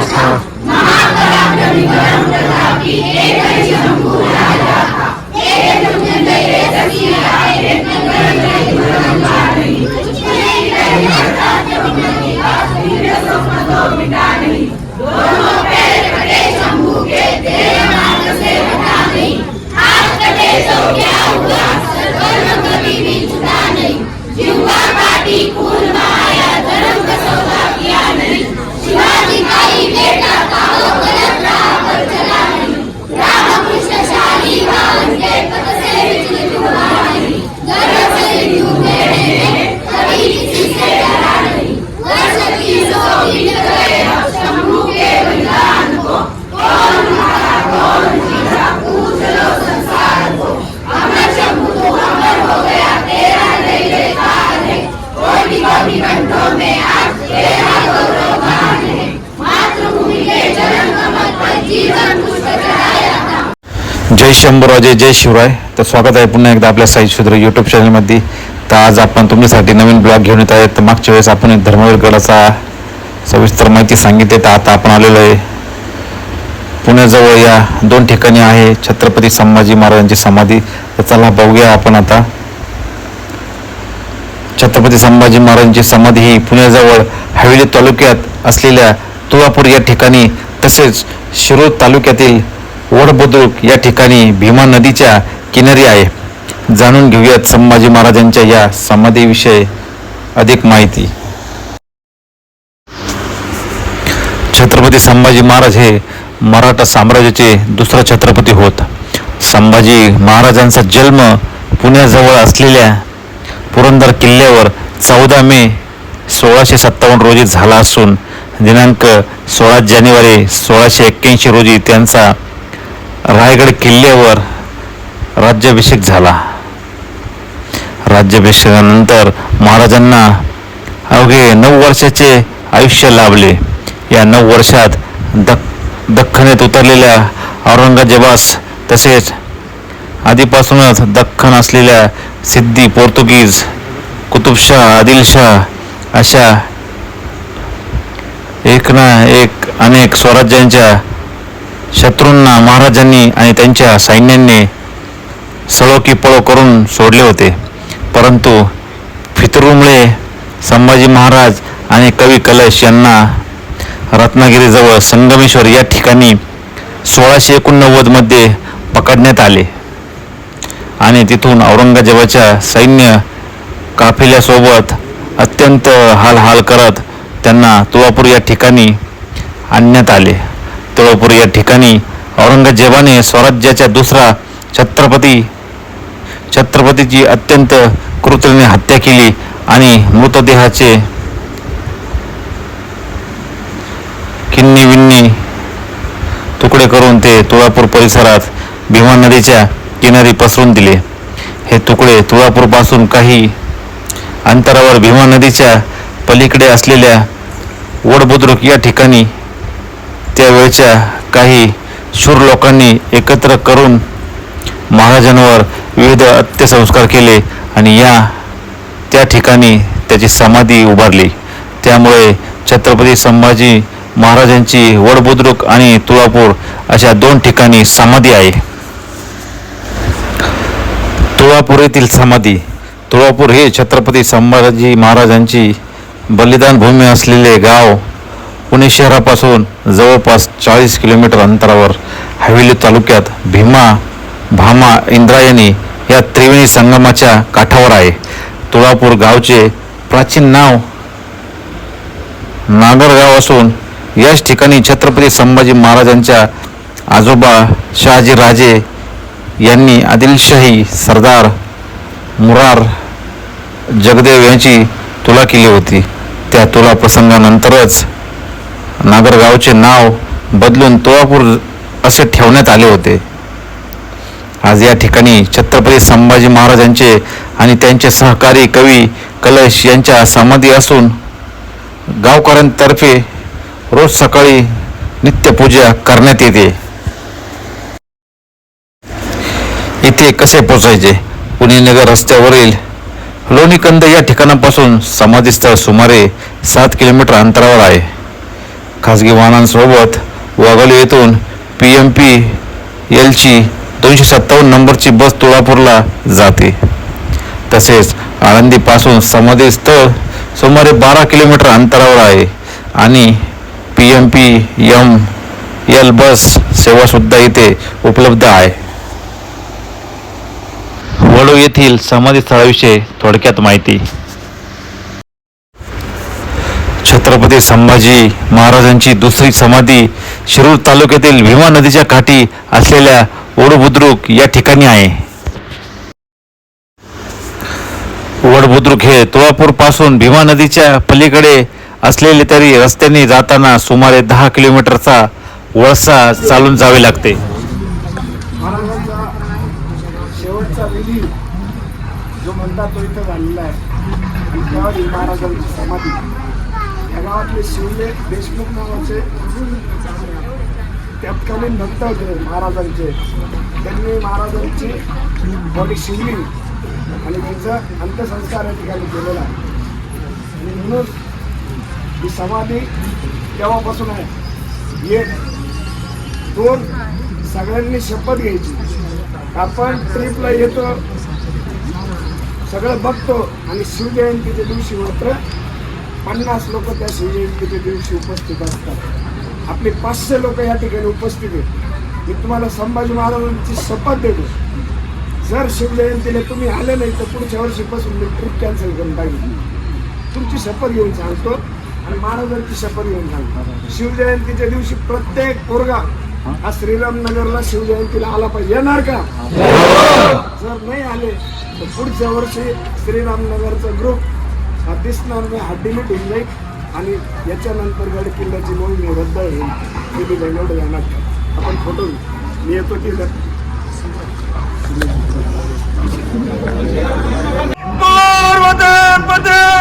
Thank you. जय शंभूराजे जय शिवराय. तर स्वागत आहे पुन्हा एकदा आपल्या साई शूद्र यूट्यूब चॅनलमध्ये तर आज आपण तुमच्यासाठी नवीन ब्लॉग घेऊन येत आहेत. तर मागच्या वेळेस आपण एक धर्मवीर गडाचा सविस्तर माहिती सांगितली. तर आता आपण आलेलो आहे. पुण्याजवळ या दोन ठिकाणी आहे छत्रपती संभाजी महाराजांची समाधी. तर चला बघूया आपण आता. छत्रपती संभाजी महाराजांची समाधी ही पुण्याजवळ हवेली तालुक्यात असलेल्या तुळापूर या ठिकाणी तसेच शिरूर तालुक्यातील वडबुद्रुक या ठिकाणी भीमा नदीच्या किनारी आहे. जाणून घेऊयात संभाजी महाराजांच्या या समाधीविषयी अधिक माहिती. छत्रपती संभाजी महाराज हे मराठा साम्राज्याचे दुसरा छत्रपती होत. संभाजी महाराजांचा जन्म पुण्याजवळ असलेल्या पुरंदर किल्ल्यावर चौदा मे सोळाशे सत्तावन्न रोजी झाला असून दिनांक सोळा जानेवारी सोळाशे एक्क्याऐंशी रोजी त्यांचा रायगड किल्ल्यावर राज्याभिषेक झाला. राज्याभिषेकानंतर महाराजांना अवघे नऊ वर्षाचे आयुष्य लाभले. या नऊ वर्षात दख दख्खनेत उतरलेल्या औरंगजेबास तसेच आधीपासूनच दख्खन असलेल्या सिद्धी पोर्तुगीज कुतुबशाह आदिलशाह अशा एक ना एक अनेक स्वराज्यांच्या शत्रूंना महाराजांनी आणि त्यांच्या सैन्यांनी सळो की पळो करून सोडले होते. परंतु फितरूमुळे संभाजी महाराज आणि कवी कलश यांना रत्नागिरीजवळ संगमेश्वर या ठिकाणी सोळाशे एकोणनव्वदमध्ये पकडण्यात आले. आणि तिथून औरंगजेबाच्या सैन्य काफिल्यासोबत अत्यंत हालहाल करत त्यांना तुळापूर या ठिकाणी आणण्यात आले. तुळापूर या ठिकाणी औरंगजेबाने स्वराज्याच्या दुसरा छत्रपती छत्रपतीची अत्यंत कृत्रिने हत्या केली आणि मृतदेहाचे किन्नी विन्नी तुकडे करून ते तुळापूर परिसरात भीमा नदीच्या किनारी पसरून दिले. हे तुकडे तुळापूरपासून काही अंतरावर भीमा नदीच्या पलीकडे असलेल्या वडबुद्रुक या ठिकाणी त्यावेळच्या काही शूर लोकांनी एकत्र करून महाराजांवर विविध अंत्यसंस्कार केले आणि या त्या ठिकाणी त्याची समाधी उभारली. त्यामुळे छत्रपती संभाजी महाराजांची वडबुद्रुक आणि तुळापूर अशा दोन ठिकाणी समाधी आहे. तुळापूर येथील समाधी तुळापूर हे छत्रपती संभाजी महाराजांची बलिदान भूमी असलेले गाव पुणे शहरापासून जवळपास चाळीस किलोमीटर अंतरावर हवेली तालुक्यात भीमा भामा इंद्रायणी या त्रिवेणी संगमाच्या काठावर आहे. तुळापूर गावचे प्राचीन नाव नागरगाव असून याच ठिकाणी छत्रपती संभाजी महाराजांच्या आजोबा शहाजी राजे यांनी आदिलशाही सरदार मुरार जगदेव यांची तुला केली होती. त्या तुला प्रसंगानंतरच नागरगावचे नाव बदलून तोळापूर असे ठेवण्यात आले होते. आज या ठिकाणी छत्रपती संभाजी महाराजांचे आणि त्यांचे सहकारी कवी कलश यांच्या समाधी असून गावकऱ्यांतर्फे रोज सकाळी नित्यपूजा करण्यात येते. इथे कसे पोचायचे पुणे नगर रस्त्यावरील लोणीकंद या ठिकाणापासून समाधीस्थळ सुमारे सात किलोमीटर अंतरावर आहे. खाजगी वाहनांसोबत वाघोली येथून पी एम पी एलची दोनशे सत्तावन्न नंबरची बस तुळापूरला जाते. तसेच आळंदीपासून समाधी स्थळ सुमारे बारा किलोमीटर अंतरावर आहे आणि P M P M L bus सेवासुद्धा इथे उपलब्ध आहे. वडू येथील समाधी स्थळाविषयी थोडक्यात माहिती. छत्रपती संभाजी महाराजांची दुसरी समाधी शिरूर तालुक्यातील भीमा नदीच्या काठी असलेल्या वडबुद्रुक या ठिकाणी आहे. वडबुद्रुक हे तुळापूरपासून भीमा नदीच्या पलीकडे असलेले तरी रस्त्याने जाताना सुमारे दहा किलोमीटरचा वळसा चालून जावे लागते. जो म्हणतात तो इथं झालेला आहे. आणि त्यावर महाराजांची समाधी. ते शिवले देशमुख नावाचे. तत्कालीन भक्त होते महाराजांचे. त्यांनी महाराजांची बॉडी शिवली. आणि त्यांचा अंत्यसंस्कार या ठिकाणी केलेला आहे. आणि म्हणून ही समाधी तेव्हापासून आहे. एक दोन सगळ्यांनी शपथ घ्यायची. आपण ट्रिपला येतो सगळं बघतो आणि शिवजयंतीच्या दिवशी मात्र पन्नास लोक त्या शिवजयंतीच्या दिवशी उपस्थित असतात. आपले पाचशे लोक या ठिकाणी उपस्थित आहेत. मी तुम्हाला संभाजी महाराजांची शपथ देतो. जर शिवजयंतीला तुम्ही आले नाही तर पुढच्या वर्षीपासून मी ट्रिप कॅन्सल करून टाकेल तुमची शपथ घेऊन सांगतो आणि महाराजांची शपथ घेऊन सांगतो. शिवजयंतीच्या दिवशी प्रत्येक पोरगा हा श्रीराम नगरला शिवजयंतीला आला पाहिजे. येणार का? जर नाही आले तर पुढच्या वर्षी श्रीराम नगरचा ग्रुप हा दिसणार नाही आणि याच्यानंतर गड किल्ल्याची नोंद ही रद्द होईल. हे मी जाईल जाणार आपण फोटो मी येतो की तिथं जय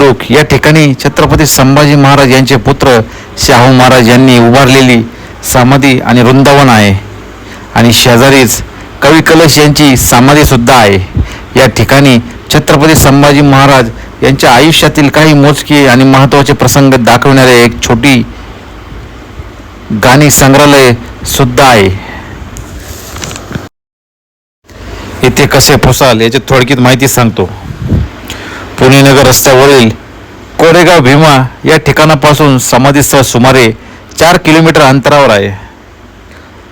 बुद्रुक या ठिकाणी छत्रपती संभाजी महाराज यांचे पुत्र शाहू महाराज यांनी उभारलेली समाधी आणि वृंदावन आहे. आणि शेजारीच कवी कलश यांची समाधी सुद्धा आहे. या ठिकाणी छत्रपती संभाजी महाराज यांच्या आयुष्यातील काही मोजके आणि महत्त्वाचे प्रसंग दाखवणारे एक छोटी गाणी संग्रहालय सुद्धा आहे. इथे कसे पोसाल याची थोडक्यात माहिती सांगतो. पुणे नगर रस्त्यावरील कोरेगाव भीमा या ठिकाणापासून समाधीस्थळ सुमारे चार किलोमीटर अंतरावर आहे.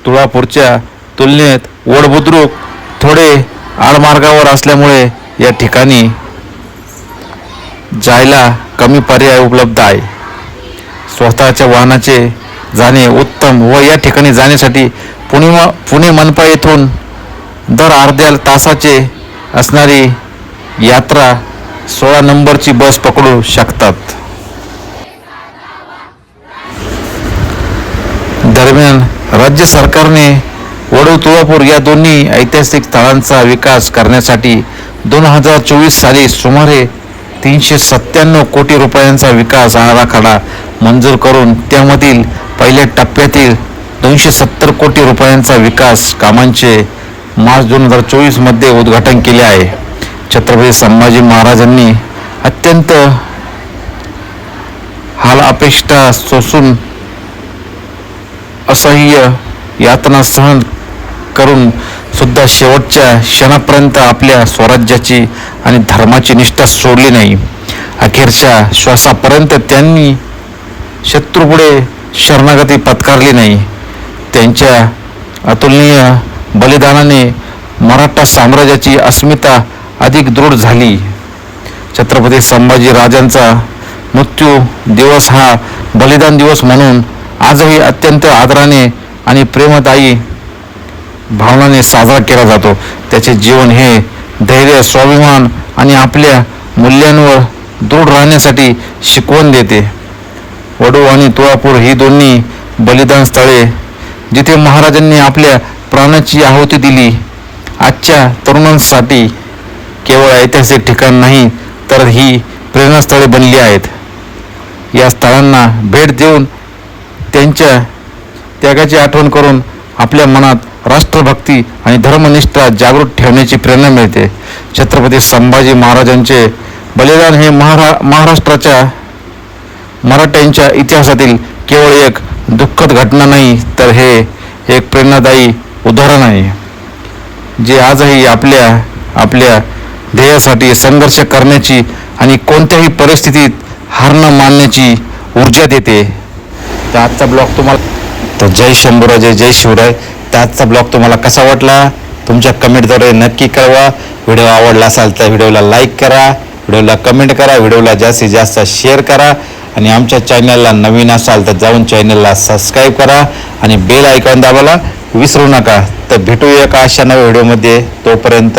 तुळापूरच्या तुलनेत वडबुद्रुक थोडे आडमार्गावर असल्यामुळे या ठिकाणी जायला कमी पर्याय उपलब्ध आहे. स्वतःच्या वाहनाचे जाणे उत्तम व या ठिकाणी जाण्यासाठी पुणे पुणे मनपा येथून दर अर्ध्या तासाचे असणारी यात्रा सोळा नंबरची बस पकडू शकतात. दरम्यान राज्य सरकारने वडू तुळापूर या दोन्ही ऐतिहासिक स्थळांचा विकास करण्यासाठी दोन हजार चोवीस साली सुमारे तीनशे सत्त्याण्णव कोटी रुपयांचा विकास आराखडा मंजूर करून त्यामधील पहिल्या टप्प्यातील दोनशे सत्तर कोटी रुपयांचा विकास कामांचे मार्च दोन हजार चोवीसमध्ये उद्घाटन केले आहे. छत्रपती संभाजी महाराजांनी अत्यंत हाल अपेक्षा सोसून असह्य यातना सहन करून सुद्धा शेवटच्या क्षणापर्यंत आपल्या स्वराज्याची आणि धर्माची निष्ठा सोडली नाही. अखेरच्या श्वासापर्यंत त्यांनी शत्रूपुढे शरणागती पत्कारली नाही. त्यांच्या अतुलनीय बलिदानाने मराठा साम्राज्याची अस्मिता अधिक दृढ झाली. छत्रपती संभाजी राजांचा मृत्यू दिवस हा बलिदान दिवस म्हणून आजही अत्यंत आदराने आणि प्रेमदायी भावनाने साजरा केला जातो. त्याचे जीवन हे धैर्य स्वाभिमान आणि आपल्या मूल्यांवर दृढ राहण्यासाठी शिकवण देते. वडू आणि तुळापूर ही दोन्ही बलिदान स्थळे जिथे महाराजांनी आपल्या प्राणाची आहुती दिली आजच्या तरुणांसाठी केवळ ऐतिहासिक ठिकाण नाही तर ही प्रेरणास्थळे बनली आहेत. या स्थळांना भेट देऊन त्यांच्या त्यागाची आठवण करून आपल्या मनात राष्ट्रभक्ती आणि धर्मनिष्ठा जागृत ठेवण्याची प्रेरणा मिळते. छत्रपती संभाजी महाराजांचे बलिदान हे महारा महाराष्ट्राच्या मराठ्यांच्या इतिहासातील केवळ एक दुःखद घटना नाही तर हे एक प्रेरणादायी उदाहरण आहे. जे आजही आपल्या आपल्या ध्येयासाठी संघर्ष करण्याची आणि कोणत्याही परिस्थितीत हार न मानण्याची ऊर्जा देते. तर आजचा ब्लॉग तुम्हाला तर जय शंभूराजे जय शिवराय. तर आजचा ब्लॉग तुम्हाला कसा वाटला? तुमच्या कमेंटद्वारे नक्की कळवा. व्हिडिओ आवडला असाल तर व्हिडिओला लाईक करा. व्हिडिओला कमेंट करा. व्हिडिओला जास्तीत जास्त शेअर करा. आणि आमच्या चॅनलला नवीन असाल तर जाऊन चॅनलला सबस्क्राईब करा. आणि बेल आयकॉन दाबायला विसरू नका. तर भेटूया का अशा नव्या व्हिडिओमध्ये. तोपर्यंत